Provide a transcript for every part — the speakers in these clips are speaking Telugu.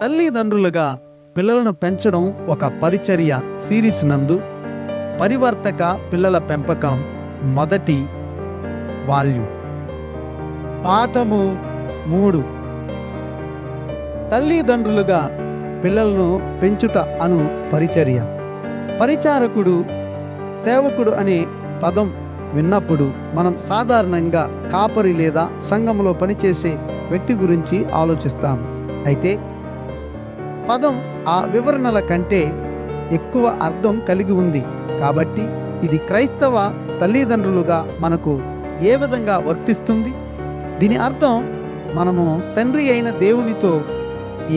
తల్లిదండ్రులుగా పిల్లలను పెంచడం ఒక పరిచర్య సిరీస్ నందు. పరివర్తక పిల్లల పెంపకం మొదటి వాల్యూ. పాఠము మూడు. తల్లిదండ్రులుగా పిల్లలను పెంచుట అను పరిచర్య. పరిచారకుడు సేవకుడు అనే పదం విన్నప్పుడు మనం సాధారణంగా కాపరి లేదా సంఘంలో పనిచేసే వ్యక్తి గురించి ఆలోచిస్తాం అయితే పదం ఆ వివరణల కంటే ఎక్కువ అర్థం కలిగి ఉంది. కాబట్టి ఇది క్రైస్తవ తల్లిదండ్రులుగా మనకు ఏ విధంగా వర్తిస్తుంది? దీని అర్థం మనము తండ్రి అయిన దేవునితో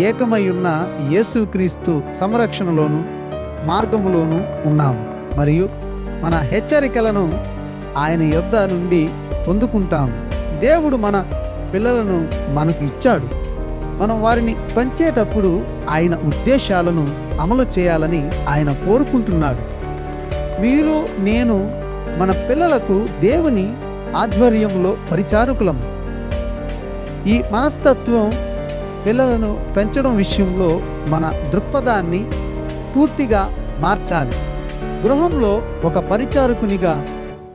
ఏకమై ఉన్న యేసుక్రీస్తు సంరక్షణలోను మార్గములోను ఉన్నాము మరియు మన హెచ్చరికలను ఆయన యొద్ద నుండి పొందుకుంటాము దేవుడు మన పిల్లలను మనకు ఇచ్చాడు. మనం వారిని పంచేటప్పుడు ఆయన ఉద్దేశాలను అమలు చేయాలని ఆయన కోరుకుంటున్నాడు. మీరు నేను మన పిల్లలకు దేవుని ఆధ్వర్యంలో పరిచారకులం. ఈ మనస్తత్వం పిల్లలను పెంచడం విషయంలో మన దృక్పథాన్ని పూర్తిగా మార్చాలి. గృహంలో ఒక పరిచారకునిగా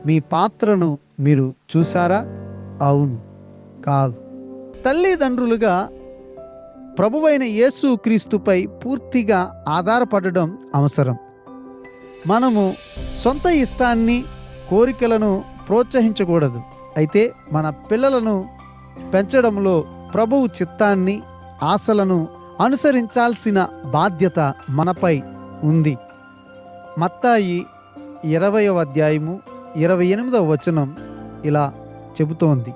మీ పాత్రను మీరు చూసారా అవును. కాదు. తల్లిదండ్రులుగా ప్రభువైన యేసు క్రీస్తుపై పూర్తిగా ఆధారపడడం అవసరం. మనము సొంత ఇష్టాన్ని కోరికలను ప్రోత్సహించకూడదు. అయితే మన పిల్లలను పెంచడంలో ప్రభువు చిత్తాన్ని ఆశలను అనుసరించాల్సిన బాధ్యత మనపై ఉంది. మత్తాయి ఇరవయవ అధ్యాయము ఇరవై ఎనిమిదవ వచనం ఇలా చెబుతోంది.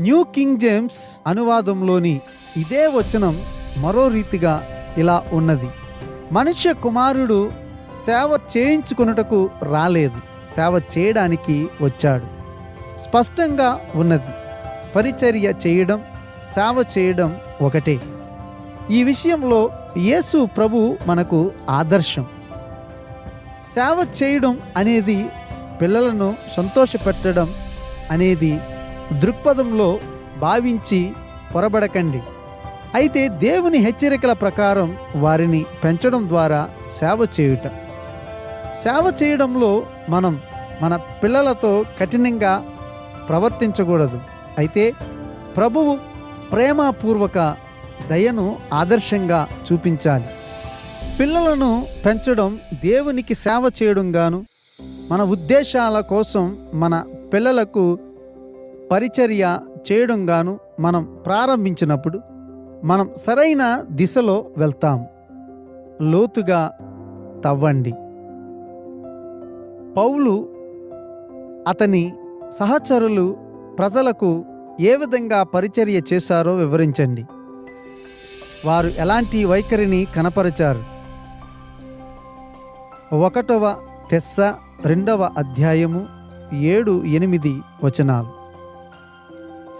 న్యూ కింగ్ జేమ్స్ అనువాదంలోని ఇదే వచనం మరో రీతిగా ఇలా ఉన్నది. మనుష్య కుమారుడు సేవ చేయించుకొనుటకు రాలేదు. సేవ చేయడానికి వచ్చాడు. స్పష్టంగా ఉన్నది. పరిచర్య చేయడం సేవ చేయడం ఒకటే. ఈ విషయంలో యేసు ప్రభు మనకు ఆదర్శం. సేవ చేయడం అనేది పిల్లలను సంతోషపెట్టడం అనేది దృక్పథంలో భావించి పొరబడకండి. అయితే దేవుని హెచ్చరికల ప్రకారం వారిని పెంచడం ద్వారా సేవ చేయుట. సేవ చేయడంలో మనం మన పిల్లలతో కఠినంగా ప్రవర్తించకూడదు. అయితే ప్రభువు ప్రేమపూర్వక దయను ఆదర్శంగా చూపించాలి. పిల్లలను పెంచడం దేవునికి సేవ చేయడంగాను మన ఉద్దేశాల కోసం మన పిల్లలకు పరిచర్య చేయడంగాను మనం ప్రారంభించినప్పుడు మనం సరైన దిశలో వెళ్తాం. లోతుగా తవ్వండి. పౌలు అతని సహచరులు ప్రజలకు ఏ విధంగా పరిచర్య చేశారో వివరించండి. వారు ఎలాంటి వైఖరిని కనపరిచారు? ఒకటవ తెస్స రెండవ అధ్యాయము ఏడు ఎనిమిది వచనాలు.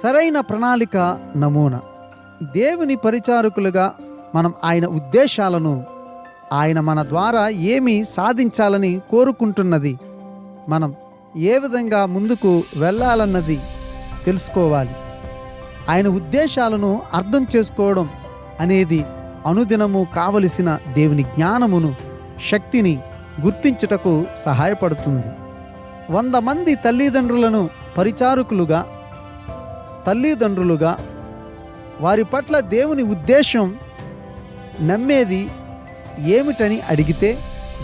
సరైన ప్రణాళిక నమూనా. దేవుని పరిచారకులుగా మనం ఆయన ఉద్దేశాలను ఆయన మన ద్వారా ఏమి సాధించాలని కోరుకుంటున్నది మనం ఏ విధంగా ముందుకు వెళ్ళాలన్నది తెలుసుకోవాలి. ఆయన ఉద్దేశాలను అర్థం చేసుకోవడం అనేది అనుదినము కావలసిన దేవుని జ్ఞానమును శక్తిని గుర్తించుటకు సహాయపడుతుంది. వంద మంది తల్లిదండ్రులను పరిచారకులుగా తల్లిదండ్రులుగా వారి పట్ల దేవుని ఉద్దేశం నమ్మేది ఏమిటని అడిగితే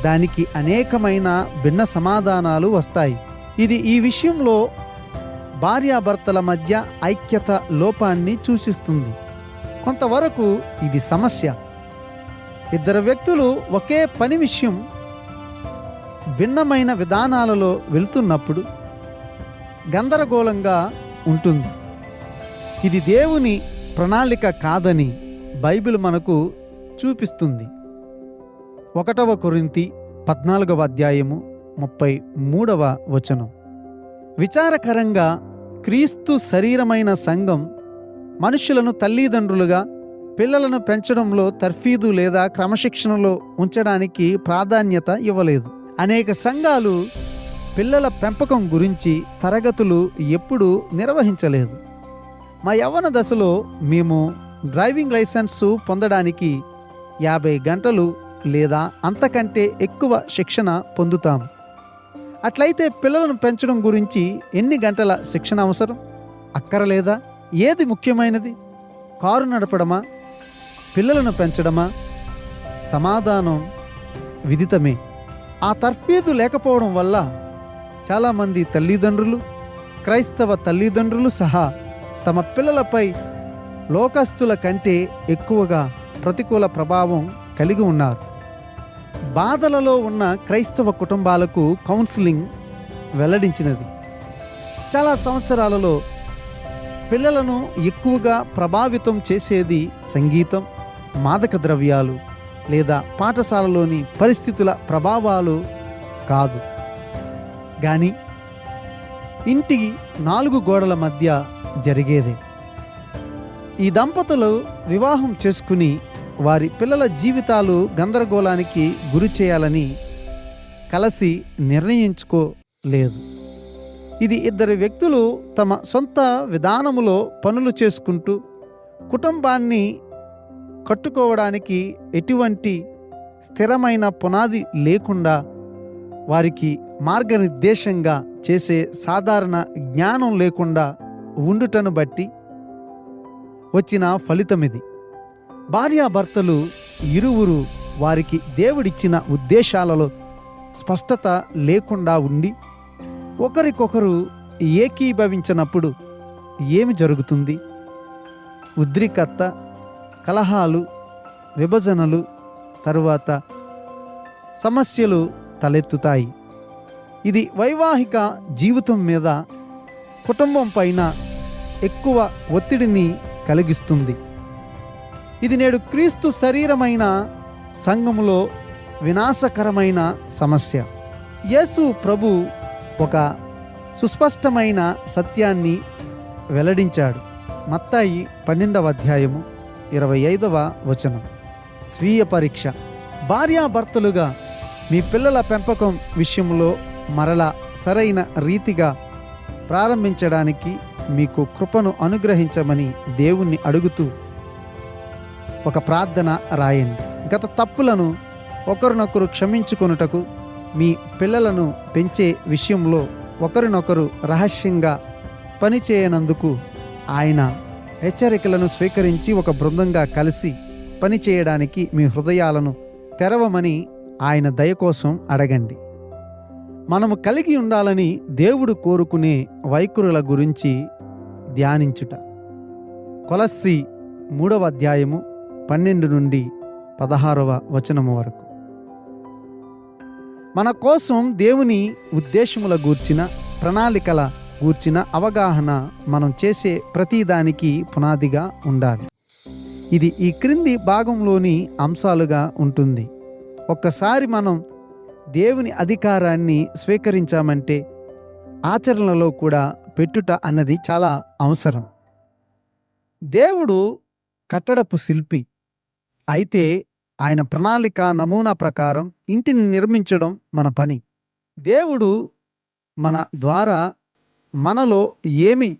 దానికి అనేకమైన భిన్న సమాధానాలు వస్తాయి. ఇది ఈ విషయంలో భార్యాభర్తల మధ్య ఐక్యత లోపాన్ని సూచిస్తుంది. కొంతవరకు ఇది సమస్య. ఇద్దరు వ్యక్తులు ఒకే పని విషయం భిన్నమైన విధానాలలో వెళుతున్నప్పుడు గందరగోళంగా ఉంటుంది. ఇది దేవుని ప్రణాళిక కాదని బైబిల్ మనకు చూపిస్తుంది. ఒకటవ కొరింతి పద్నాలుగవ అధ్యాయము ముప్పై మూడవ వచనం. విచారకరంగా క్రీస్తు శరీరమైన సంఘం మనుషులను తల్లిదండ్రులుగా పిల్లలను పెంచడంలో తర్ఫీదు లేదా క్రమశిక్షణలో ఉంచడానికి ప్రాధాన్యత ఇవ్వలేదు. అనేక సంఘాలు పిల్లల పెంపకం గురించి తరగతులు ఎప్పుడూ నిర్వహించలేదు. మా యవ్వన దశలో మేము డ్రైవింగ్ లైసెన్సు పొందడానికి యాభై గంటలు లేదా అంతకంటే ఎక్కువ శిక్షణ పొందుతాం. అట్లయితే పిల్లలను పెంచడం గురించి ఎన్ని గంటల శిక్షణ అవసరం? అక్కరలేదా? ఏది ముఖ్యమైనది? కారు నడపడమా? పిల్లలను పెంచడమా? సమాధానం విదితమే. ఆ తర్ఫీదు లేకపోవడం వల్ల చాలామంది తల్లిదండ్రులు క్రైస్తవ తల్లిదండ్రులు సహా తమ పిల్లలపై లోకస్తుల కంటే ఎక్కువగా ప్రతికూల ప్రభావం కలిగి ఉన్నారు. బాధలలో ఉన్న క్రైస్తవ కుటుంబాలకు కౌన్సిలింగ్ వెల్లడించినది. చాలా సంవత్సరాలలో పిల్లలను ఎక్కువగా ప్రభావితం చేసేది సంగీతం మాదక ద్రవ్యాలు లేదా పాఠశాలలోని పరిస్థితుల ప్రభావాలు కాదు. కానీ ఇంటి నాలుగు గోడల మధ్య జరిగేది. ఈ దంపతులు వివాహం చేసుకుని వారి పిల్లల జీవితాలు గందరగోళానికి గురి చేయాలని కలిసి నిర్ణయించుకోలేదు. ఇది ఇద్దరు వ్యక్తులు తమ సొంత విధానములో పనులు చేసుకుంటూ కుటుంబాన్ని కట్టుకోవడానికి ఎటువంటి స్థిరమైన పునాది లేకుండా వారికి మార్గనిర్దేశంగా చేసే సాధారణ జ్ఞానం లేకుండా ఉండుటను బట్టి వచ్చిన ఫలితమిది. భార్యాభర్తలు ఇరువురు వారికి దేవుడిచ్చిన ఉద్దేశాలలో స్పష్టత లేకుండా ఉండి ఒకరికొకరు ఏకీభవించినప్పుడు ఏమి జరుగుతుంది? ఉద్రికత్త కలహాలు విభజనలు తరువాత సమస్యలు తలెత్తుతాయి. ఇది వైవాహిక జీవితం మీద కుటుంబం పైన ఎక్కువ ఒత్తిడిని కలిగిస్తుంది. ఇది నేడు క్రీస్తు శరీరమైన సంఘములో వినాశకరమైన సమస్య. యేసు ప్రభు ఒక సుస్పష్టమైన సత్యాన్ని వెల్లడించాడు. మత్తాయి పన్నెండవ అధ్యాయము ఇరవై ఐదవ వచనం. స్వీయ పరీక్ష. భార్యాభర్తలుగా మీ పిల్లల పెంపకం విషయంలో మరలా సరైన రీతిగా ప్రారంభించడానికి మీకు కృపను అనుగ్రహించమని దేవుణ్ణి అడుగుతూ ఒక ప్రార్థన రాయండి. గత తప్పులను ఒకరినొకరు క్షమించుకొనుటకు మీ పిల్లలను పెంచే విషయంలో ఒకరినొకరు రహస్యంగా పనిచేయనందుకు ఆయన హెచ్చరికలను స్వీకరించి ఒక బృందంగా కలిసి పనిచేయడానికి మీ హృదయాలను తెరవమని ఆయన దయ కోసం అడగండి. మనము కలిగి ఉండాలని దేవుడు కోరుకునే వైఖరుల గురించి ధ్యానించుట. కొలస్సి మూడవ అధ్యాయము పన్నెండు నుండి పదహారవ వచనము వరకు. మన కోసం దేవుని ఉద్దేశముల గూర్చిన ప్రణాళికల గూర్చిన అవగాహన మనం చేసే ప్రతిదానికి పునాదిగా ఉండాలి. ఇది ఈ క్రింది భాగంలోని అంశాలుగా ఉంటుంది. ఒక్కసారి మనం దేవుని అధికారాన్ని స్వీకరించామంటే ఆచరణలో కూడా పెట్టుట అన్నది చాలా అవసరం. దేవుడు కట్టడపు శిల్పి. అయితే ఆయన ప్రణాళిక నమూనా ప్రకారం ఇంటిని నిర్మించడం మన పని. దేవుడు మన ద్వారా మనలో ఏమి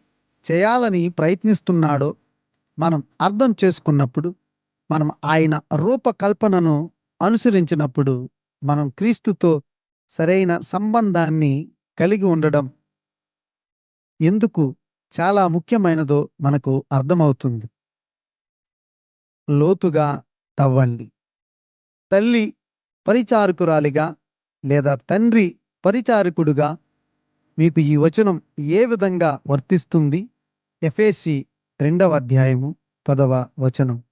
చేయాలని ప్రయత్నిస్తున్నాడో మనం అర్థం చేసుకున్నప్పుడు మనం ఆయన రూపకల్పనను అనుసరించినప్పుడు మనం క్రీస్తుతో సరైన సంబంధాన్ని కలిగి ఉండడం ఎందుకు చాలా ముఖ్యమైనదో మనకు అర్థమవుతుంది. లోతుగా తవ్వండి. తల్లి పరిచారకురాలిగా లేదా తండ్రి పరిచారకుడుగా మీకు ఈ వచనం ఏ విధంగా వర్తిస్తుంది? ఎఫేసి రెండవ అధ్యాయము పదవ వచనం.